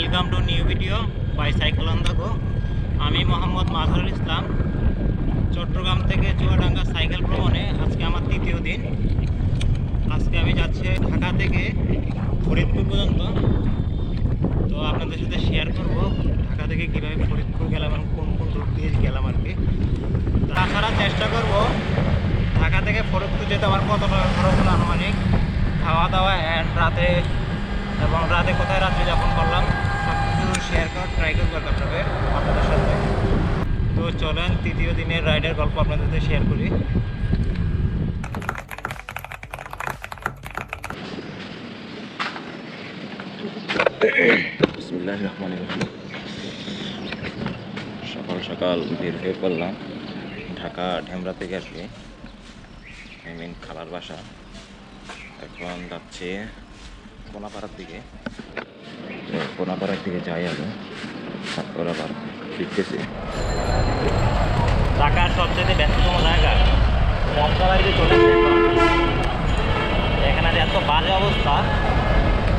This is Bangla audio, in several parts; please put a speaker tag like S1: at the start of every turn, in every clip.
S1: Welcome to new video by cycle on the go. আমি মোহাম্মদ মাজহারুল ইসলাম। চট্টগ্রাম থেকে চুয়াডাঙ্গা সাইকেল ভ্রমণে আজকে আমার তৃতীয় দিন। আজকে আমি যাচ্ছি ঢাকা থেকে ফরিদপুর পর্যন্ত। তো আপনাদের সাথে শেয়ার করব ঢাকা থেকে কীভাবে ফরিদপুর গেলাম এবং কোন কোন রুট দিয়ে গেলাম আর কি। তাছাড়া চেষ্টা করব। ঢাকা থেকে ফরিদপুর যেতে আমার কত টাকা খরচ হলো আনুমানিক? খাওয়া দাওয়া অ্যান্ড রাতে এবং রাতে কোথায় রাত্রি যাপন করলাম? শেয়ার করার ট্রাই করব আপনাদের আপনাদের সাথে। তো চলেন, তৃতীয় দিনের রাইডের গল্প আপনাদের সাথে শেয়ার করি।
S2: সকাল সকাল বের হয়ে পড়লাম, ঢাকা ঢেমরা থেকে কি আই মিন খালার বাসা। এখন যাচ্ছে কোনাপাড়ার দিকে। কোনাপাড়ার দিকে যাই তারপর আবার ফিরতেছি
S1: ঢাকার সবচেয়ে ব্যস্ততম জায়গা মমতা বাড়িতে চলে এখানে এত বাজে অবস্থা,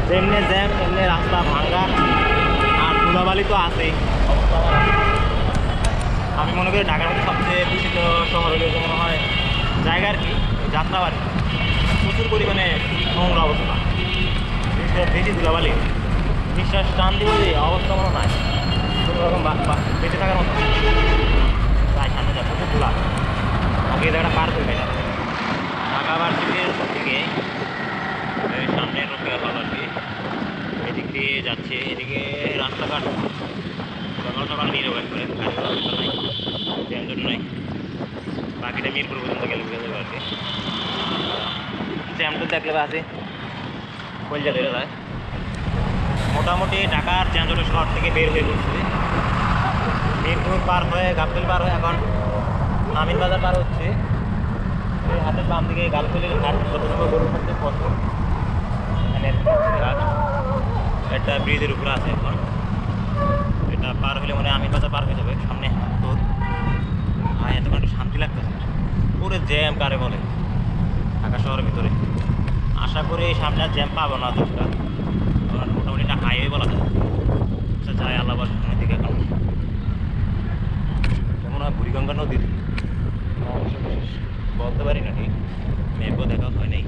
S1: যেমনি জ্যাম, তেমনি রাস্তা ভাঙ্গা, আর ধুলাবালি তো আছেই। আমি মনে করি ঢাকার মধ্যে সবচেয়ে দূষিত শহর মনে হয় জায়গা আর কি? যাত্রাবাড়ি। প্রচুর পরিমাণে নোংরা অবস্থা। বেশি ধুলাবালি। নিঃশ্বাস টান দিব যে অবস্থা মনে নাই। কোনো রকম বা- বা- বেঁচে থাকার মতো। তাই সামনে যাচ্ছে খুব খোলা আগে জায়গাটা পার করবে না ঢাকা ভার্সিটির এই সামনে রোকে হল আর কি এদিক দিয়ে যাচ্ছে, এদিকে রাস্তাঘাট। সকাল সকাল নিরব একবারে অবস্থা নাই। যানজট নাই। বাকিটা মিরপুর পর্যন্ত গেলে বুঝে যাবে আর কি। জ্যামটা দেখলে আছে। কলজা ধরে যায়। মোটামুটি ঢাকার যানজটের শহর থেকে বের হয়ে পড়ছে। মিরপুর পার হয়ে গাবতলি পার হয়ে এখন আমিন বাজার পার হচ্ছে। হাতের বাম দিকে গাবতলির ছোটো ছোটো গরু এখানে একটা ব্রিজের উপরে আছে এখন। এটা পার হলে মানে আমিন বাজার পার হয়ে যাবে, সামনে তো। হ্যাঁ এতক্ষণ একটু শান্তি লাগতেছে। পুরো জ্যাম কারে বলে, ঢাকা শহরের ভিতরে। আশা করি সামনে জ্যাম পাবো না, দশটা। হাইওয়ে বলা যায়। আচ্ছা যাই, আল্লাহ সামনের দিকে এখন মনে হয় বুড়িগঙ্গা নদীর বলতে পারি না ঠিক ম্যাপও দেখা হয় নাই,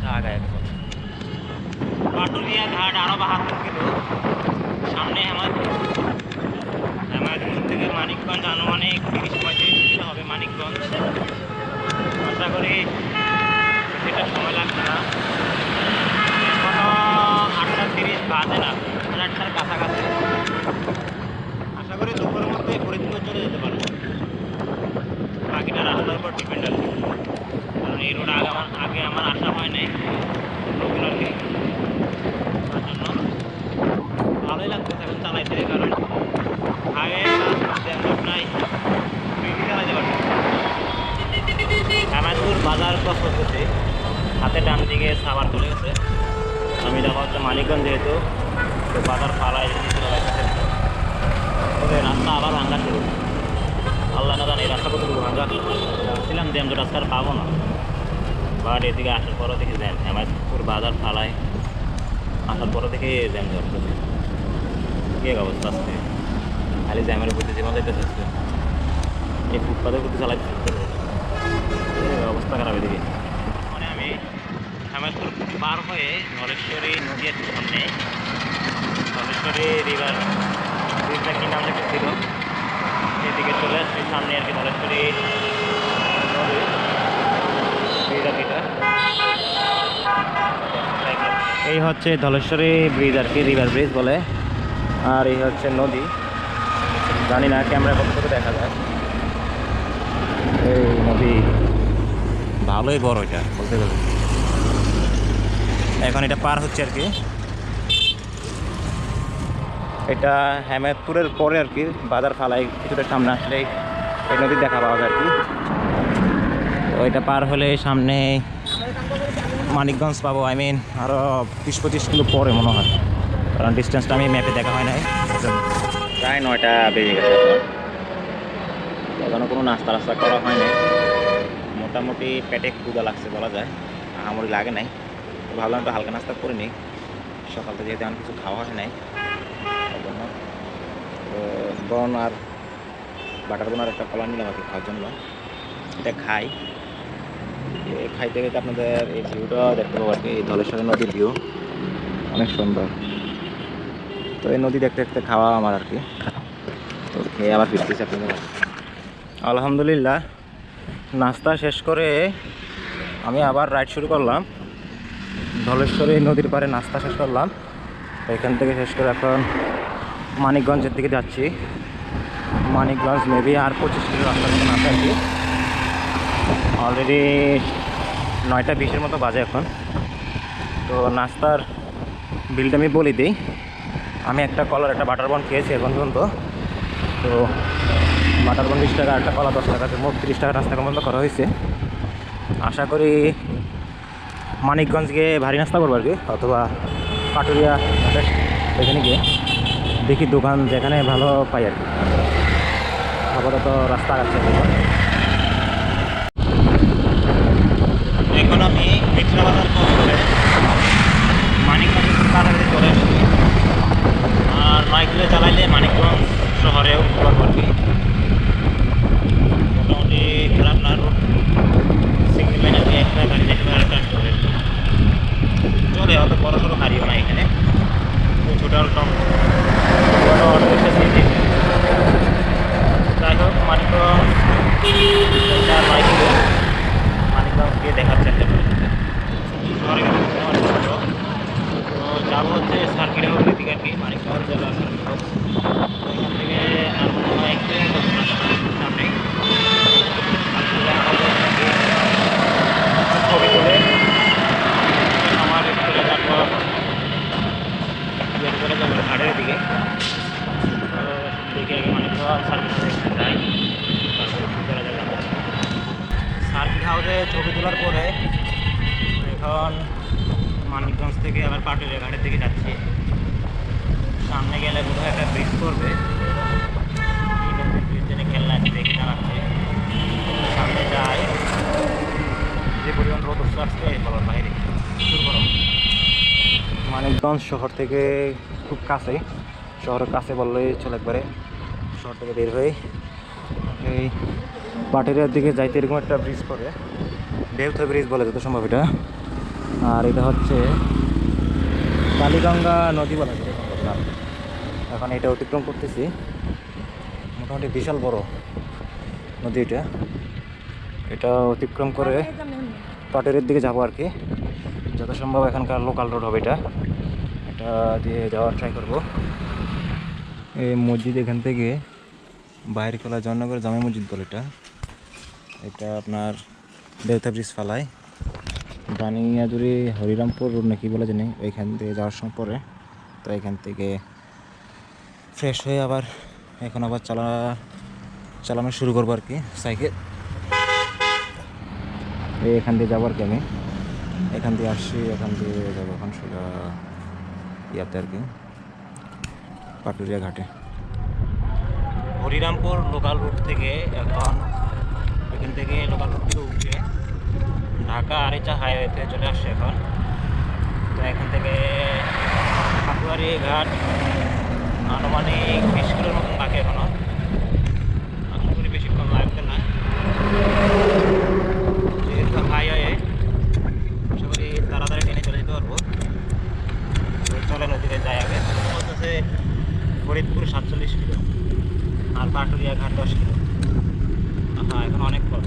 S1: যা আগে আগে বলে পাটুলিয়া ঘাট আরও বাহাত্তর কিলো সামনে হেমায়তপুর। হেমায়তপুর থেকে মানিকগঞ্জ আনুমানিক তিরিশ পঁয়ত্রিশ কিলো হবে মানিকগঞ্জ। আশা করি সেটা সময় লাগবে না। এখনও বাজে না আটটার কাছাকাছি। আশা করি দুপুরের মধ্যে ফরিদপুর চলে যেতে পারব। বাকিটা রাস্তার উপর ডিপেন্ড কি। কারণ এই রোড আগে আমার আগে আমার আসা হয় নাই কি তার জন্য ভালোই লাগতেছে এখন চালাইতে, কারণ আগে নাই ফ্রিলি চালাইতে পারছি হেমায়তপুর বাজার ক্রস করতেছি হাতে ডান দিকে সাবার চলে গেছে। আমি যাব হচ্ছে মানিকগঞ্জ যেহেতু, তো বাজার পালায় তবে রাস্তা আবার ভাঙ্গা শুরু। আল্লাহ না এই রাস্তা কতটুকু ভাঙ্গা ছিলাম জ্যাম জোট আজকে আর পাবো না। বাট এদিকে আসার পরও দেখি জ্যাম। হেমায়তপুর বাজার ফালায় আসার পরও দেখি জ্যাম জট কি অবস্থা আসছে খালি জ্যামের প্রতি জীবন যাইতেছে আজকে। এই ফুটপাতের প্রতি চালাইতে অবস্থা খারাপ এদিকে। আমি পার হয়ে ধলেশ্বরী নদী আছে সামনে। ধলেশ্বরী রিভার ব্রিজটা কি নাম ছিল? সেদিকে চলে আসছি, সামনে আর কি ধলেশ্বরী। এই হচ্ছে ধলেশ্বরী ব্রিজ আর কি রিভার ব্রিজ বলে। আর এই হচ্ছে নদী। জানি না ক্যামেরা কতটুকু দেখা যায়। এই নদী ভালোই বড় এটা, বলতে গেলে। এখন এটা পার হচ্ছে আর কি। এটা হেমায়তপুরের পরে আর কি, বাজার ফালাই কিছুটা সামনে আসলেই এই নদীর দেখা পাওয়া যায় আর কি। তো এটা পার হলে সামনে মানিকগঞ্জ পাবো আই মিন আরও বিশ পঁচিশ কিলো পরে মনে হয়। কারণ ডিস্টেন্সটা আমি ম্যাপে দেখা হয় নাই। প্রায় নয়টা বেজে গেছে এখন। এখনও কোনো নাস্তা রাস্তা করা হয় নাই। মোটামুটি পেটে ক্ষুদা লাগছে বলা যায়। আহামরি লাগে নাই। ভাবলাম একটু হালকা নাস্তা করে নিই। সকাল থেকে যেহেতু আমার কিছু খাওয়া হয় নাই
S2: তো বন আর বাটার বোন আর একটা কলা নিলাম আর কি খাওয়ার জন্য। এটা খাই। খাইতে খাইতে আপনাদের এই ভিউটা দেখতে পাবো আর কি, এই ধলেশ্বরী নদীর ভিউ। অনেক সুন্দর। তো এই নদী দেখতে দেখতে খাওয়া আমার আর কি। তো খেয়ে আবার ফিরতেছি আপনাদের। আলহামদুলিল্লাহ, নাস্তা শেষ করে আমি আবার রাইড শুরু করলাম। ধলেশ্বরী নদীর পাড়ে নাস্তা শেষ করলাম। এখান থেকে শেষ করে এখন মানিকগঞ্জের দিকে যাচ্ছি। মানিকগঞ্জ মেবি আর পঁচিশ কিলো আছে আর অলরেডি নয়টা বিশের মতো বাজে এখন। তো নাস্তার বিলটা আমি বলে দিই। আমি একটা কলার, একটা বাটার বন খেয়েছি এখন পর্যন্ত। তো বাটার বন বিশ টাকা, একটা কলা দশ টাকা, মোট তিরিশ টাকা নাস্তা পর্যন্ত করা হয়েছে। আশা করি মানিকগঞ্জ গিয়ে ভারী নাস্তা করব আর কি, অথবা পাটুরিয়া এখানে গিয়ে দেখি দোকান যেখানে ভালো পাই আর কি। আপাতত রাস্তা আছে এখন আমি মিত্রা বাজার ক্রস করে মানিকগঞ্জ কাছাকাছি চলে এসেছি আর নয় কিলো চালাইলে মানিকগঞ্জ শহরেও ঘোরা করবি মোটামুটি খারাপ না রোড সিঙ্গেল লাইনে দিয়ে একটা গাড়ি দেখতে পারে একটা চলে চলে অত বড় সড়ো গাড়িও না এখানে ছোটো টম বড় অটো রিক্সা সিটি যাই হোক মানিকগঞ্জ চার নয় কিলো মানিকগঞ্জ গিয়ে দেখার চেষ্টা করি শহরে গেলে অনেক ছোটো তো যাব হচ্ছে সার্কিট হাউস দিকে আর কি মানিকগঞ্জ জেলা সার্কিট হাউস তো এখান থেকে আর মনে হয় এক কিলোমিটার দূর রাস্তা, সামনে ছবি তুলে আমার স্কুলে তারপর ইয়ে করে যাব ঘাটের দিকে তো দেখে আগে মানিকগঞ্জ সার্কিট হাউসে যাই তারপরে চলে যাবে সার্কিট হাউসে ছবি তোলার পরে এখন মানিকগঞ্জ থেকে আবার পাটুরিয়া ঘাটের দিকে যাচ্ছি। সামনে গেলে বোধহয় একটা ব্রিজ করবে ব্রিজ জন্য খেলনা আছে, দেখে জানাচ্ছে সামনে যাই। যে পরিমাণ রোদ আসছে বলার বাইরে। মানিকগঞ্জ শহর থেকে খুব কাছে। শহরের কাছে বললেই চলে একবারে। শহর থেকে বের হয়ে এই পাটেরিয়ার দিকে যাইতে এরকম একটা ব্রিজ পড়ে। দেবথা ব্রিজ বলে যত সম্ভব এটা। আর এটা হচ্ছে কালীগঙ্গা নদী বলা যায়। এখন এটা অতিক্রম করতেছি। মোটামুটি বিশাল বড় নদী এটা। এটা অতিক্রম করে পাটেরের দিকে যাব আর কি। যত সম্ভব এখানকার লোকাল রোড হবে এটা। এটা দিয়ে যাওয়ার ট্রাই করব। এই মসজিদ এখান থেকে বাইরে খোলা জয়নগর জামে মসজিদ বলে এটা। এটা আপনার দেবতা ব্রিজ ফালায়। বানিয়াজুরি হরিরামপুর রোড নাকি বলে জানি, ওইখান থেকে যাওয়ার সময় পরে। তো এখান থেকে ফ্রেশ হয়ে আবার এখন আবার চালা, চালানো শুরু করব আর কি সাইকেল এখান দিয়ে যাব আর কি আমি। এখান দিয়ে আসছি, এখান দিয়ে যাব এখন সোজা ইয়াতে আর কি পাটুরিয়া ঘাটে। হরিরামপুর লোকাল রুট থেকে এখন এখান থেকে লোকাল রুট থেকে ঢাকা আরিচা হাইওয়েতে চলে আসছে এখন। তো এখান থেকে পাটুয়ারি ঘাট, আনুমানিক বিশ কিলোর মতন বাকি এখনও। আশা করি বেশিক্ষণ লাগবে না। যেহেতু হাইওয়ে আশা করি তাড়াতাড়ি ট্রেনে চলে যেতে পারব। চলে নদীতে যাই আগে। বলতেছে ফরিদপুর সাতচল্লিশ কিলো, আর পাটুরিয়া ঘাট দশ কিলো। হ্যাঁ এখন অনেক পথ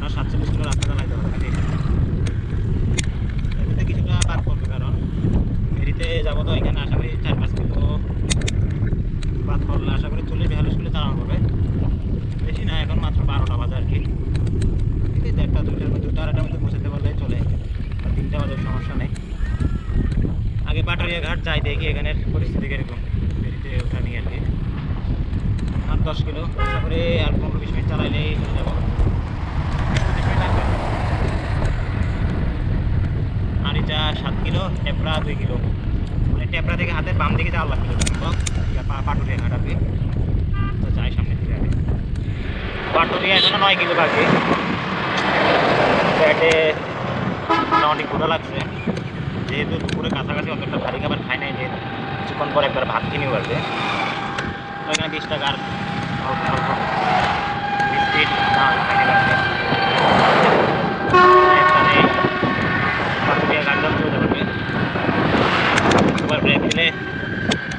S2: আরও সাতচল্লিশ কিলো রাস্তা চালাইতে হবে নাকি? এমনিতে কিছুটা পার করবে কারণ ফেরিতে যাব তো এখানে আশা করি চার পাঁচ কিলো বাদ করলে আশা করি চল্লিশ বিয়াল্লিশ কিলো চালানো হবে বেশি না, এখন মাত্র বারোটা বাজে আর কি। দেড়টা দুইটার দুটো আড়াইটার মধ্যে পৌঁছাতে পারলে চলে। বা তিনটা বাজে, সমস্যা নেই। আগে পাটারিয়া ঘাট যাই দেখি এখানের পরিস্থিতি কীরকম, ফেরিতে ওঠা নিয়ে আর কি। আর দশ কিলো, আশা করি আর পনেরো বিশ মিনিট চালাইলেই চলে যাব বিশ মিনিট লাগবে। আর এটা সাত কিলো টেপরা দুই কিলো মানে টেপরা থেকে হাতের বাম দিকে যাওয়া লাগবে সম্ভব ইয়া পা- পাটুরিয়া ঘাট আর কি তো যাই সামনে থেকে আগে কিলো বাকি পেটে মোটামুটি ক্ষুধা লাগছে। যেহেতু দুপুরে কাছাকাছি অতটা ভারী খাবার খাই নাই যে
S1: কিছুক্ষণ পর একবার ভাত কিনে পারবে এখানে বিশ অল্প অল্প। বিস্কিট ডাল প্যাকেট আছে এখানে পাতুরিয়া গার্ডেন চলে যাবে এবার ব্রেক দিলে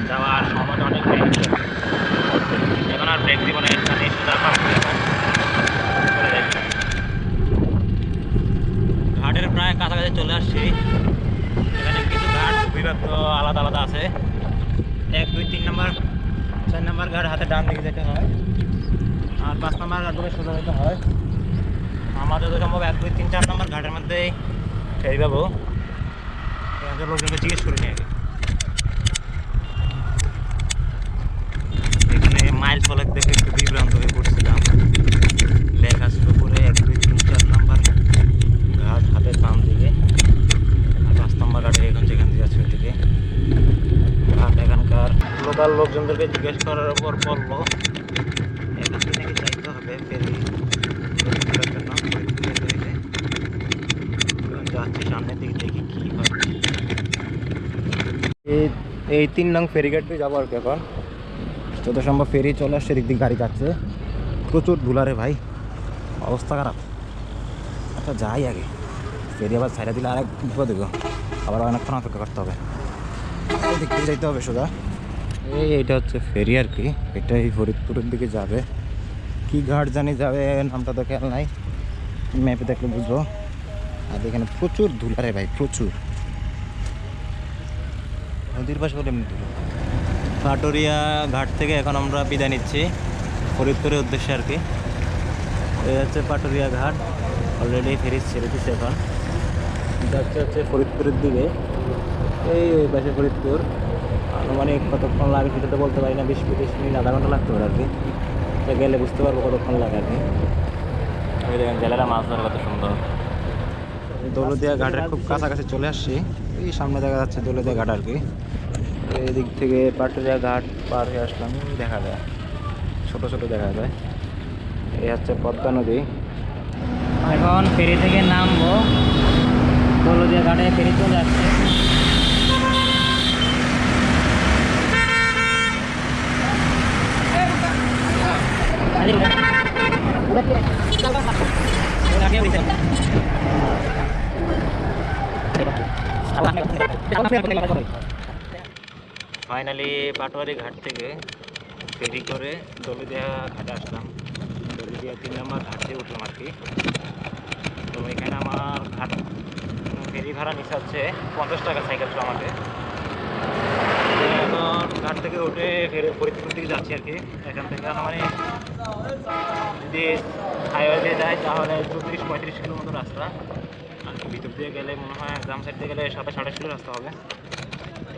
S1: যাওয়ার সময় অনেক ব্রেক এখন আর ব্রেক দিব না এখানে সোজা পাতুরিয়া ঘাট চলে যাই ঘাটের প্রায় কাছাকাছি চলে আসছি। এখানে কিছু ঘাট বিভক্ত আলাদা আলাদা আছে। এক, দুই, তিন নম্বর, চার নম্বর ঘাট হাতে ডান দিকে যেতে হয়। আর পাঁচ নম্বর ঘাট ধরে সোজা যেতে হয়। আমাদের তো সম্ভব এক, দুই, তিন, চার নম্বর ঘাটের মধ্যেই। ফেরি পাবো লোকজনকে জিজ্ঞেস করে নিয়ে আগে এখানে মাইল ফলক দেখে একটু বিভ্রান্ত হয়ে পড়ছিলাম লেখা ছিল করে এক দুই তিন চার নম্বর ঘাট হাতের বাম দিকে আর পাঁচ নম্বর ঘাটের এখন যেখান দিয়ে আছে ওইদিকে ঘাট এখানকার লোকাল লোকজনদেরকে জিজ্ঞেস করার পর বলল নাকি যাইতে হবে, ফেরি। যাচ্ছি সামনের দিকে, দেখি কি এই তিন নং ফেরিঘাট দিয়ে যাব আর কি এখন। যত সম্ভব ফেরি চলে আসছে দিক গাড়ি যাচ্ছে। প্রচুর ধুলারে ভাই, অবস্থা খারাপ। আচ্ছা যাই আগে। ফেরি আবার ছাইড়া দিলে আরেক দেবো আবার অনেকক্ষণ অপেক্ষা করতে হবে। থেকে যাইতে হবে সোজা। এই এইটা হচ্ছে ফেরি আর কি। এটা এই ফরিদপুরের দিকে যাবে। কি ঘাট জানি যাবে নামটা তো খেয়াল নাই। ম্যাপে দেখলে বুঝব। আর এখানে প্রচুর ধুলারে ভাই, প্রচুর। নদীর পাশে বলে এমনি ধুলো। পাটুরিয়া ঘাট থেকে এখন আমরা বিদায় নিচ্ছি ফরিদপুরের উদ্দেশ্যে আর কি। এই হচ্ছে পাটুরিয়া ঘাট। অলরেডি ফেরি ছেড়ে দিচ্ছে এখন। যাচ্ছে হচ্ছে ফরিদপুরের দিকে। এই, ওই পাশে ফরিদপুর। আনুমানিক কতক্ষণ লাগে সেটা তো বলতে পারি না বিশ পঁচিশ মিনিট আধা ঘণ্টা লাগতে পারে আর কি। তো গেলে বুঝতে পারব কতক্ষণ লাগে আর কি। ওই দেখেন জেলেরা মাছ ধরা কত সুন্দর। দৌলদিয়া ঘাটের খুব কাছাকাছি চলে আসছি। এই সামনে দেখা যাচ্ছে দৌলদিয়া ঘাট আর কি। এদিক থেকে পাটুরিয়া ঘাট পার হয়ে আসলাম দেখা যায়। ছোট ছোট দেখা যায়। এই হচ্ছে পদ্মা নদী। এখন ফেরি থেকে নামবো। দৌলদিয়া ঘাটে ফেরি চলে আসছে। ফাইনালি পাটোয়ারি ঘাট থেকে ফেরি করে দলিদিয়া ঘাটে আসলাম। দলিদিয়া তিন নম্বর ঘাটে উঠলাম আর কি। তো এখানে আমার ঘাট ফেরি ভাড়া নিচে হচ্ছে পঞ্চাশ টাকা সাইকেল ছিল আমাকে এখন ঘাট থেকে উঠে ফেরি ফরিদপুর দিকে যাচ্ছি আর কি। এখান থেকে মানে যদি হাইওয়ে যায়, তাহলে চৌত্রিশ পঁয়ত্রিশ কিলো মতো রাস্তা। আর ভিতর দিয়ে গেলে মনে হয় গ্রাম সাইড দিয়ে গেলে সাতাশ, আঠাশ কিলো রাস্তা হবে।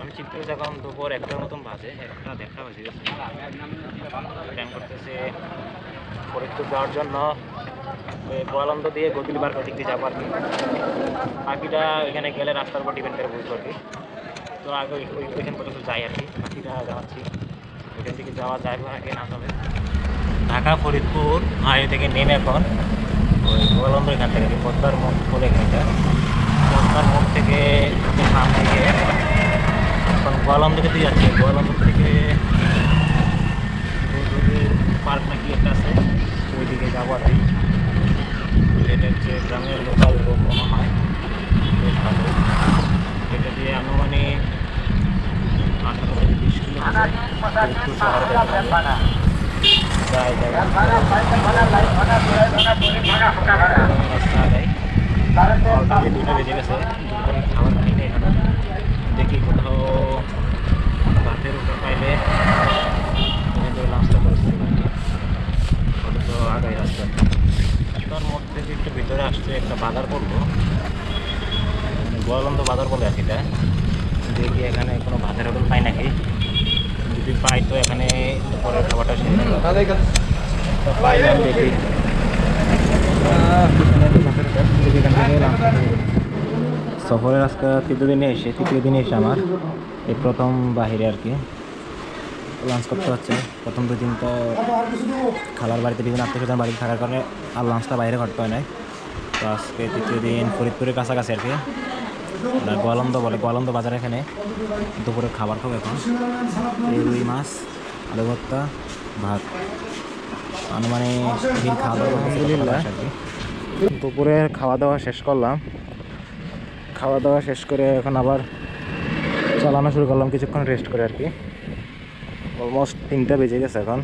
S1: আমি চিন্তা করছি এখন দুপুর একটার মতন বাজে, একটা দেখা বাজে গেছে। প্ল্যান করতেছে ফরিদপুর যাওয়ার জন্য। গোয়ালন্দ দিয়ে গদিল বার দিক দিয়ে যাব আর কি। বাকিটা এখানে গেলে রাস্তার উপর ডিপেন্ড করে বুঝব আর কি। তো আগে ওই ওই- ওইখান পর্যন্ত যাই আর কি। বাকিটা জানাচ্ছি ওইখান থেকে যাওয়া যায় আগে না যাবে। ঢাকা, ফরিদপুর হাইওয়ে থেকে নেমে এখন। ওই গোয়ালন্দ এখান থেকে পদ্মার মোড় বলে এখানটা পদ্মার মোড় থেকে সামনে গিয়ে এখন গোয়ালন্দ থেকে যাচ্ছে। গোয়ালন্দ থেকে পার্ক নাকি একটা আছে, ওইদিকে যাব আর কি। এটা হচ্ছে গ্রামের লোকাল লোক মনে হয় বেশ ভালো। এটা দিয়ে আনুমানিক আঠারো থেকে বিশ কিলো শহরে দুটো বেজে গেছে খাবার খাই না এখানে দেখি কোথাও ভাতের উপর পাইলে লাঞ্চটা করেছি তো আগাই রাস্তা তার মধ্যে একটু ভিতরে আসছে একটা বাজার করব গোয়ালন্দ বাজার বলে আর কি দেখি এখানে কোনো ভাতের হোটেল পাই নাকি? যদি পাই তো এখানে দুপুরের খাবারটা করব। সফরের আজকে তৃতীয় দিনে এসে, তৃতীয় দিনে এসে আমার। এই প্রথম বাহিরে আর কি। লাঞ্চ করতে হচ্ছে। প্রথম দুদিন তো খালার বাড়িতে বিভিন্ন আত্মীয় স্বজন বাড়িতে থাকার কারণে আর লাঞ্চটা বাইরে করতে হয় নাই। তো আজকে তৃতীয় দিন ফরিদপুরের কাছাকাছি আর কি। গোয়ালন্দ বলে গোয়ালন্দ বাজার এখানে দুপুরে খাবার খাব এখন। এই রুই মাছ আলু ভর্তা ভাত। আনুমানিক দিন খাওয়া দাওয়া আলহামদুলিল্লাহ। দুপুরে খাওয়া দাওয়া শেষ করলাম। খাওয়া দাওয়া শেষ করে এখন আবার চালানো শুরু করলাম কিছুক্ষণ রেস্ট করে আর কি। অলমোস্ট তিনটা বেজে গেছে এখন।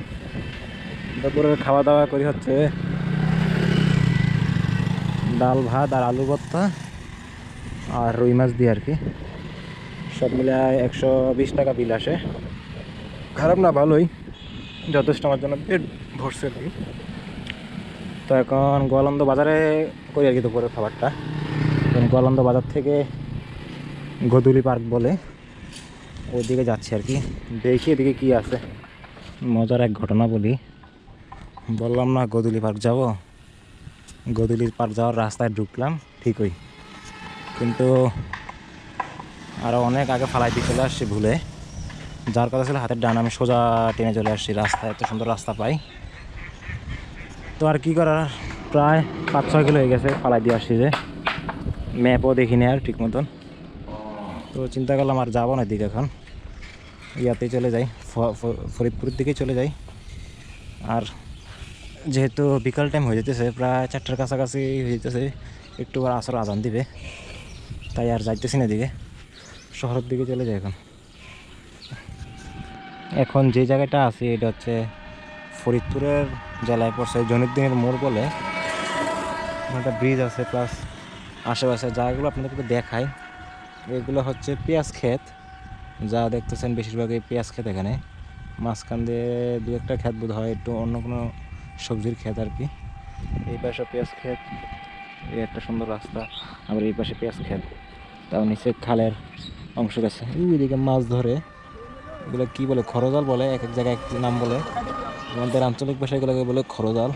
S1: দুপুরে খাওয়া দাওয়া করি হচ্ছে ডাল ভাত আর আলু ভর্তা। আর রুই মাছ দিয়ে আর কি। সব মিলে একশো বিশ টাকা বিল আসে। খারাপ না, ভালোই। যথেষ্ট আমার জন্য পেট ভরছে আর কি। তো এখন গোয়ালন্দ বাজারে করি আর কি দুপুরের খাবারটা। গোয়ালন্দ বাজার থেকে গদুলি পার্ক বলে ওইদিকে যাচ্ছি আর কি। দেখি এদিকে কি আছে। মজার এক ঘটনা বলি। বললাম না গদুলি পার্ক যাব। গদুলির পার্ক যাওয়ার রাস্তায় ঢুকলাম, ঠিকই। কিন্তু আরও অনেক আগে ফালাই দিয়ে চলে আসছি ভুলে। যার কথা ছিল হাতের ডান, আমি সোজা টেনে চলে আসছি রাস্তায়, এত সুন্দর রাস্তা পাই। তো আর কি করার? প্রায় পাঁচ, ছয় কিলো হয়ে গেছে ফালাই দিয়ে আসছি যে। ম্যাপও দেখিনি আর ঠিক মতন। তো চিন্তা করলাম আর যাব না দিকে এখন। ইয়াতেই চলে যাই ফরিদপুরের দিকেই চলে যাই। আর যেহেতু বিকাল টাইম হয়ে যেতেছে, প্রায় চারটার কাছাকাছি হয়ে যেতেছে, একটু আর আসর আজান দিবে। তাই আর যাইতেছি না এদিকে। শহরের দিকে চলে যাই এখন। এখন যে জায়গাটা আছে, এটা হচ্ছে ফরিদপুরের জেলায় পড়ছে জনিদ্দিনের মোড় বলে। একটা ব্রিজ আছে প্লাস আশেপাশে জায়গাগুলো আপনাদেরকে দেখাই। এগুলো হচ্ছে পেঁয়াজ ক্ষেত। যা দেখতেছেন বেশিরভাগই পেঁয়াজ ক্ষেত এখানে। মাঝখান দিয়ে দু একটা ক্ষেত বোধ হয় একটু অন্য কোনো সবজির ক্ষেত আর কি। এই পাশে পেঁয়াজ ক্ষেত। এই একটা সুন্দর রাস্তা, আবার এই পাশে পেঁয়াজ ক্ষেত। তার নিচে খালের অংশ গেছে। ওইদিকে মাছ ধরে, এগুলো কী বলে, খরজাল বলে, এক এক জায়গায় এক নাম বলে। আমাদের আঞ্চলিক ভাষায় এগুলোকে বলে খরজাল।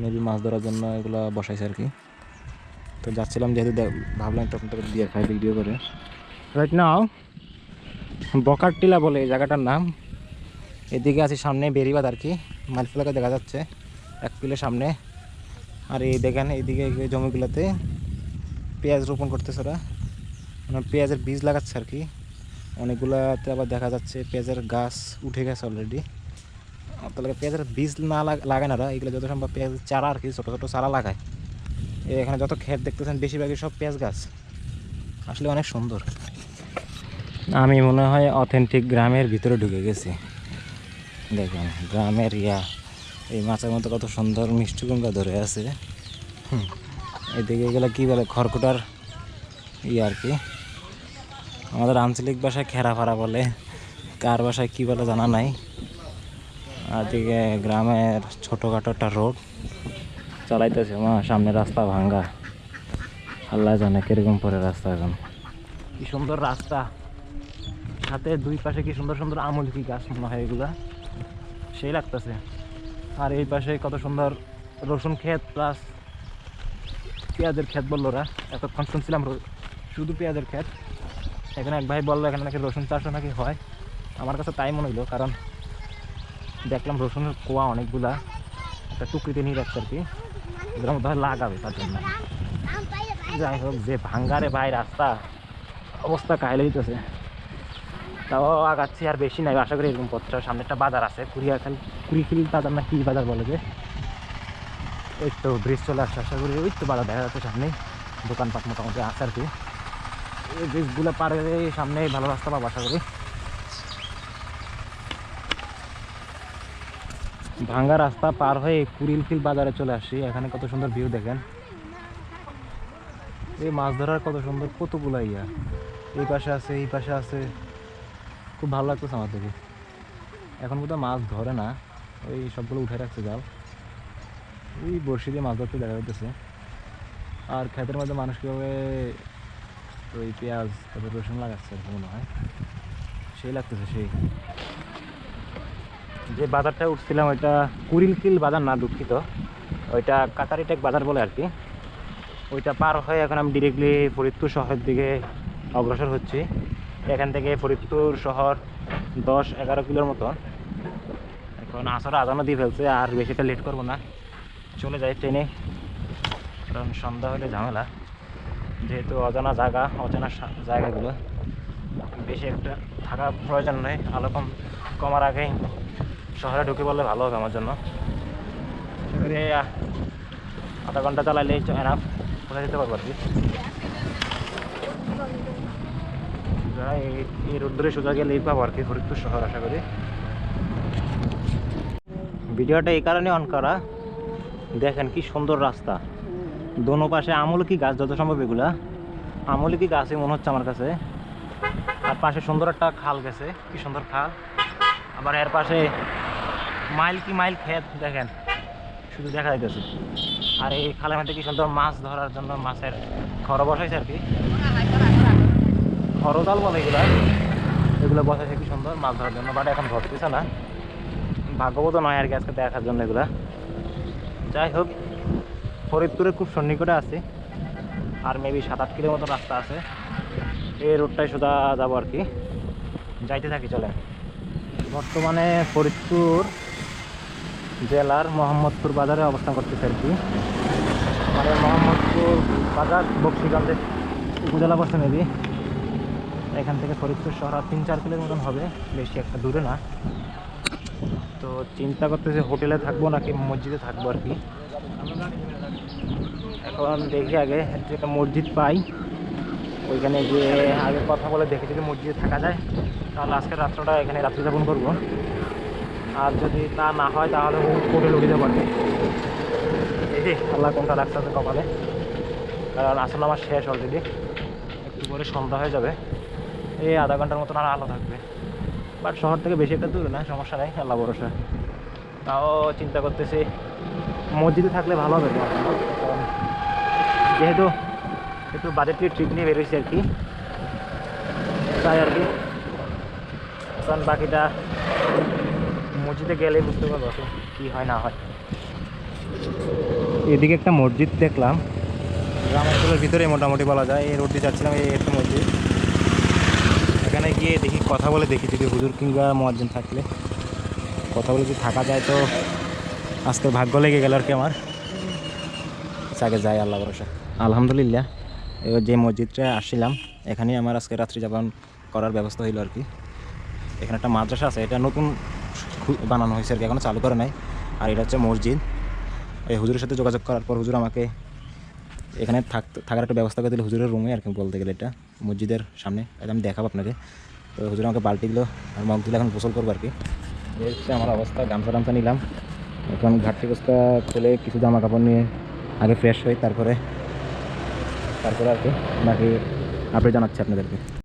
S1: মেবি মাছ ধরার জন্য এগুলো বসাইছে আর কি তো যাচ্ছিলাম যেহেতু ভাবলাম তখন আপনাদের দিয়ে খাই ভিডিও করে। রাইট নাও বকার টিলা বলে এই জায়গাটার নাম। এদিকে আছে সামনে বেরিবাদ আর কি মাইলফুলাকে দেখা যাচ্ছে, এক কিলো সামনে। আর এই দেখেন এইদিকে এই জমিগুলোতে পেঁয়াজ রোপণ করতেছে ওরা। পেঁয়াজের বীজ লাগাচ্ছে আর কি। অনেকগুলাতে আবার দেখা যাচ্ছে পেঁয়াজের গাছ উঠে গেছে অলরেডি তাহলে পেঁয়াজের বীজ না লাগ- লাগায় না এগুলো যত সম্ভব পেঁয়াজের চারা আর কি, ছোটো ছোটো চারা লাগায়। এখানে যত ক্ষেত দেখতেছেন, বেশিরভাগই সব পেঁয়াজ গাছ। আসলে অনেক সুন্দর। আমি মনে হয় অথেন্টিক গ্রামের ভিতরে ঢুকে গেছি। দেখুন, গ্রামের ইয়া, এই মাছের মতো কত সুন্দর মিষ্টি কুমড়া ধরে আছে। এদিকে এগুলো কী বলে, খড়কুটার ইয়ে আর কি। আমাদের আঞ্চলিক ভাষায় খেরা ফাড়া বলে। কার ভাষায় কী বলে জানা নাই। আর এদিকে গ্রামের ছোটোখাটো একটা রোড চালাইতেছে, মা, সামনে রাস্তা ভাঙ্গা। আল্লাহ জানে কীরকম পরে রাস্তা এখন। কি সুন্দর রাস্তা। সাথে দুই পাশে কি সুন্দর সুন্দর আমলকি গাছ মনে হয় এগুলা। সেই লাগতেছে। আর এই পাশে কত সুন্দর রসুন ক্ষেত, প্লাস পেঁয়াজের ক্ষেত বলল ওরা। এতক্ষণ শুনছিলাম শুধু পেঁয়াজের ক্ষেত। এখানে এক ভাই বলল, এখানে নাকি রসুন চাষও নাকি হয়? আমার কাছে তাই মনে হইল, কারণ দেখলাম রসুনের কোয়া অনেকগুলা, একটা টুকরিতে নিয়ে যাচ্ছে আর কি। এগুলোর মধ্যে লাগাবে তার জন্য। যাই হোক, যে ভাঙ্গারে ভাই রাস্তা, অবস্থা কাহিলে দিতেছে তাও আগাচ্ছি আর বেশি নাই, আশা করি এরকম পথটা সামনে একটা বাজার আছে। কুড়িয়াখাল কুড়িখিল বাজার না কি বাজার বলে যে? ওই তো ব্রিজ চলে আসছে, আশা করি ওই তো বাজার দেখা যাচ্ছে সামনে দোকানপাট মোটামুটি আছে আর কি। এই ব্রিজগুলো পার সামনে ভালো রাস্তা পাবো, আশা করি। ভাঙ্গা রাস্তা পার হয়ে কুড়িলফিল বাজারে চলে আসি। এখানে কত সুন্দর ভিউ দেখেন। এই মাছ ধরার কত সুন্দর কতগুলো ইয়া। এই পাশে আছে, এই পাশে আছে। খুব ভালো লাগতেছে আমার দেখে। এখন বোধহয় মাছ ধরে না। ওই সবগুলো উঠে রাখছে জাল। ওই বড়শি দিয়ে মাছ ধরতে দেখা যাচ্ছে আর ক্ষেতের মধ্যে মানুষ কীভাবে ওই পেঁয়াজ, তারপর রসুন লাগাচ্ছে আর মনে হয়। সেই লাগতেছে সেই। যে বাজারটা উঠছিলাম, ওইটা কুড়িলকিল বাজার না, দুঃখিত। ওইটা কাতারিটেক বাজার বলে আর কি। ওইটা পার হয়ে এখন আমি ডিরেক্টলি ফরিদপুর শহরের দিকে অগ্রসর হচ্ছি। এখান থেকে ফরিদপুর শহর দশ এগারো কিলোর মতন। এখন আসর আজানো দিয়ে ফেলছে, আর বেশিটা লেট করব না। চলে যাই ট্রেনে, কারণ সন্ধ্যা হলে ঝামেলা। যেহেতু অজানা জায়গা অজানা জায়গাগুলো, বেশি একটা থাকা প্রয়োজন নেই। আলো কম কমার আগেই শহরে ঢুকে পড়লে ভালো হবে আমার জন্য। আধা ঘণ্টা চালাইলেই এনাফ কোথায় যেতে পারব আর কি। এই রোদ্দুরে সোজা গেলেই পাবো আর কি, ফরিদপুর শহর, আশা করি। ভিডিওটা এই কারণে অন করা। দেখেন কি সুন্দর রাস্তা। দোনো পাশে আমলকি গাছ, যত সম্ভব এগুলা। আমলকি গাছই মনে হচ্ছে আমার কাছে। আর পাশে সুন্দর একটা খাল গেছে, কি সুন্দর খাল। আবার এর পাশে মাইল কি মাইল ক্ষেত, দেখেন। শুধু দেখা যাইতেছে। আর এই খালের মধ্যে কি সুন্দর মাছ ধরার জন্য মাছের খর বসাইছে আর কি। খরতাল বলে এগুলা। এগুলো বসাইছে কি সুন্দর মাছ ধরার জন্য বাট এখন ধরতেছে না। ভাগ্যবোধ নয় আর কি আজকে দেখার জন্য এগুলা। যাই হোক ফরিদপুরের খুব সন্নিকটে আছে। আর মেবি সাত আট কিলোর মতো রাস্তা আছে। এই রোডটাই সোজা যাব আর কি। যাইতে থাকি চলে বর্তমানে ফরিদপুর জেলার মোহাম্মদপুর বাজারে অবস্থান করতেছে আর কি। মানে মোহাম্মদপুর বাজার বক্সিগঞ্জের উপজেলা পড়ছে মেবি এখান থেকে ফরিদপুর শহর আর তিন চার কিলোর মতন হবে। বেশি একটা দূরে না। তো চিন্তা করতেছে হোটেলে থাকব নাকি মসজিদে থাকব আর কি। এখন দেখি আগে একটা মসজিদ পাই। ওইখানে গিয়ে আগে কথা বলে দেখে যদি মসজিদে থাকা যায়, তাহলে আজকের রাত্রটা এখানে রাত্রি যাপন করব। আর যদি তা না হয়, তাহলে হোটেল উঠে যাব আর কি দেখি আল্লাহ কোনটা রাখতে কপালে। কারণ আসলে আমার শেষ অলরেডি একটু পরে সন্ধ্যা হয়ে যাবে। এই আধা ঘণ্টার মতন আর আলো থাকবে। বাট শহর থেকে বেশি একটা দূরে না, সমস্যা নেই, আল্লাহ ভরসা। তাও চিন্তা করতেছি, মসজিদে থাকলে ভালো হবে যেহেতু একটু বাজেটলি ট্রিপ নিয়ে বেরোইছি আর কি। তাই আর কি। কারণ বাকিটা মসজিদে গেলে বুঝতে পারব কী হয়, না হয়। এদিকে একটা মসজিদ দেখলাম। গ্রামাঞ্চলের ভিতরে মোটামুটি বলা যায়, এই রোডটি যাচ্ছিলাম, এই একটা মসজিদ। এখানে গিয়ে দেখি কথা বলে দেখি, যদি হুজুর কিংবা মোয়াজ্জিন থাকলে। কথা বলে যদি থাকা যায় তো আজকের ভাগ্য লেগে গেল আর কি আমার। আগে যায় আল্লাহ ভরসা। আলহামদুলিল্লাহ। এবার যে মসজিদটা আসছিলাম, এখানেই আমার আজকে রাত্রি যাপন করার ব্যবস্থা হইল আর কি। এখানে একটা মাদ্রাসা আছে, এটা নতুন বানানো হয়েছে আর কি এখনও চালু করে নাই। আর এটা হচ্ছে মসজিদ। এই হুজুরের সাথে যোগাযোগ করার পর হুজুর আমাকে এখানে থাক, থাকার একটা ব্যবস্থা করে দিল হুজুরের রুমে আর কি, বলতে গেলে এটা, মসজিদের সামনে। এটা আমি দেখাবো আপনাকে। তো হুজুর আমাকে বালতি দিল আর মগ দিলে, এখন গোসল করব আর কি। এই হচ্ছে আমার অবস্থা, গামছা টামছা নিলাম। এখন ঘাটতি গোস্তা খুলে কিছু জামা কাপড় নিয়ে আগে ফ্রেশ হই, তারপরে তারপরে আর কি বাকি আপডেট জানাচ্ছি আপনাদেরকে।